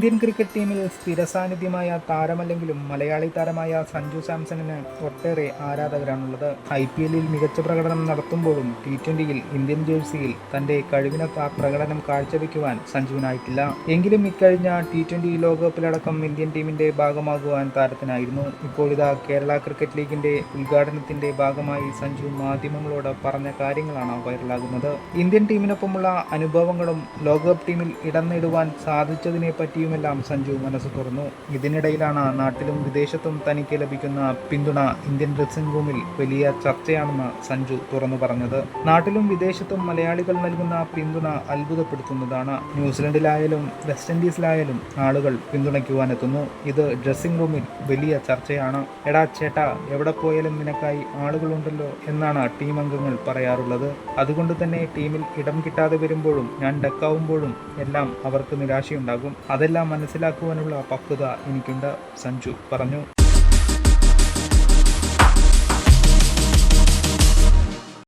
Cricket ടീമിൽ സ്ഥിരസാന്നിധ്യമായ താരമല്ലെങ്കിലും മലയാളി താരമായ സഞ്ജു സാംസണിന് ഒട്ടേറെ ആരാധകരാണുള്ളത്. ഐ പി എല്ലിൽ മികച്ച പ്രകടനം നടത്തുമ്പോഴും ടി ട്വന്റിയിൽ ഇന്ത്യൻ ജേഴ്സിയിൽ തന്റെ കഴിവിനൊത്ത പ്രകടനം കാഴ്ചവെക്കുവാൻ സഞ്ജുവിനായിട്ടില്ല. എങ്കിലും ഇക്കഴിഞ്ഞ ടി ട്വന്റി ലോകകപ്പിലടക്കം ഇന്ത്യൻ ടീമിന്റെ ഭാഗമാകുവാൻ താരത്തിനായിരുന്നു. ഇപ്പോഴിതാ കേരള ക്രിക്കറ്റ് ലീഗിന്റെ ഉദ്ഘാടനത്തിന്റെ ഭാഗമായി സഞ്ജു മാധ്യമങ്ങളോട് പറഞ്ഞ കാര്യങ്ങളാണ് വൈറലാകുന്നത്. ഇന്ത്യൻ ടീമിനൊപ്പമുള്ള അനുഭവങ്ങളും ലോകകപ്പ് ടീമിൽ ഇടം നേടുവാൻ സാധിച്ചതിനെ പറ്റിയുമെല്ലാം സഞ്ജു മനസ്സ് തുറന്നു. ഇതിനിടയിലാണ് നാട്ടിലും വിദേശത്തും തനിക്ക് ലഭിക്കുന്ന പിന്തുണ ഇന്ത്യൻ ഡ്രസ്സിംഗ് റൂമിൽ വലിയ ചർച്ചയാണെന്ന് സഞ്ജു തുറന്നു പറഞ്ഞത്. നാട്ടിലും വിദേശത്തും മലയാളികൾ നൽകുന്ന പിന്തുണ അത്ഭുതപ്പെടുത്തുന്നതാണ്. ന്യൂസിലൻഡിലായാലും വെസ്റ്റ് ഇൻഡീസിലായാലും ആളുകൾ പിന്തുണയ്ക്കുവാനെത്തുന്നു. ഇത് ഡ്രസ്സിംഗ് റൂമിൽ വലിയ ചർച്ചയാണ്. എടാ ചേട്ടാ എവിടെ പോയാലും നിനക്കായി ആളുകളുണ്ടല്ലോ എന്നാണ് ടീം അംഗങ്ങൾ പറയാറുള്ളത്. അതുകൊണ്ട് തന്നെ ടീമിൽ ഇടം കിട്ടാതെ വരുമ്പോഴും ഞാൻ ഡക്കാവുമ്പോഴും എല്ലാം അവർക്ക് നിരാശയുണ്ടാകും. അതെല്ലാം മനസ്സിലാക്കുവാനുള്ള പക്വത എനിക്കുണ്ട്. സഞ്ജു പറഞ്ഞു.